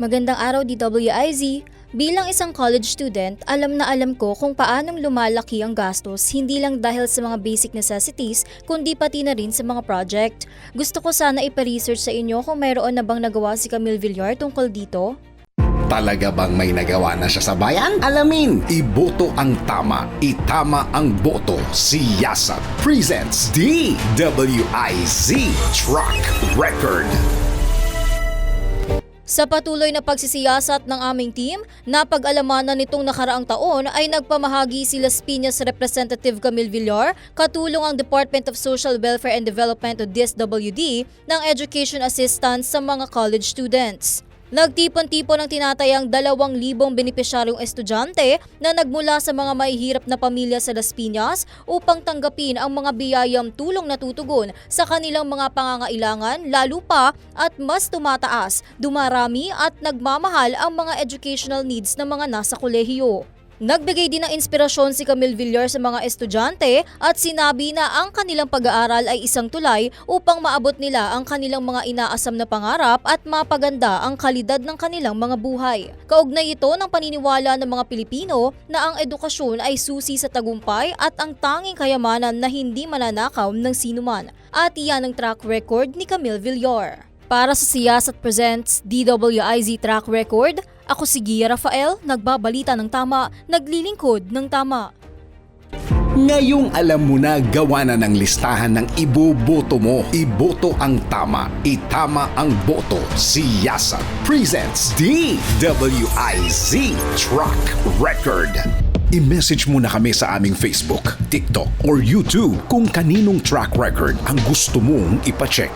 Magandang araw DWIZ. Bilang isang college student, alam na alam ko kung paanong lumalaki ang gastos hindi lang dahil sa mga basic necessities kundi pati na rin sa mga project. Gusto ko sana ipa-research sa inyo kung mayroon na bang nagawa si Camille Villar tungkol dito. Talaga bang may nagawa na siya sa bayan? Alamin, iboto ang tama, itama ang boto. Si Yasa presents DWIZ Truck Record. Sa patuloy na pagsisiyasat ng aming team, napag-alamanan nitong nakaraang taon ay nagpamahagi si Las Piñas Representative Camille Villar, katulong ang Department of Social Welfare and Development o DSWD ng education assistance sa mga college students. Nagtipon-tipon ng tinatayang 2,000 benepisyaryong estudyante na nagmula sa mga mahihirap na pamilya sa Las Piñas upang tanggapin ang mga biyayang tulong na tutugon sa kanilang mga pangangailangan lalo pa at mas tumataas, dumarami at nagmamahal ang mga educational needs ng mga nasa kolehiyo. Nagbigay din ng inspirasyon si Camille Villar sa mga estudyante at sinabi na ang kanilang pag-aaral ay isang tulay upang maabot nila ang kanilang mga inaasam na pangarap at mapaganda ang kalidad ng kanilang mga buhay. Kaugnay ito ng paniniwala ng mga Pilipino na ang edukasyon ay susi sa tagumpay at ang tanging kayamanan na hindi mananakaw ng sinuman. At iyan ang track record ni Camille Villar. Para sa Siyasat Presents DWIZ Track Record, ako si Gia Rafael, nagbabalita ng tama, naglilingkod ng tama. Ngayong alam mo na gawa na ng listahan ng iboboto mo. Iboto ang tama, itama ang boto. Si Yasa presents DWIZ Truck Record. I-message mo na kami sa aming Facebook, TikTok, or YouTube kung kaninong track record ang gusto mong ipacheck.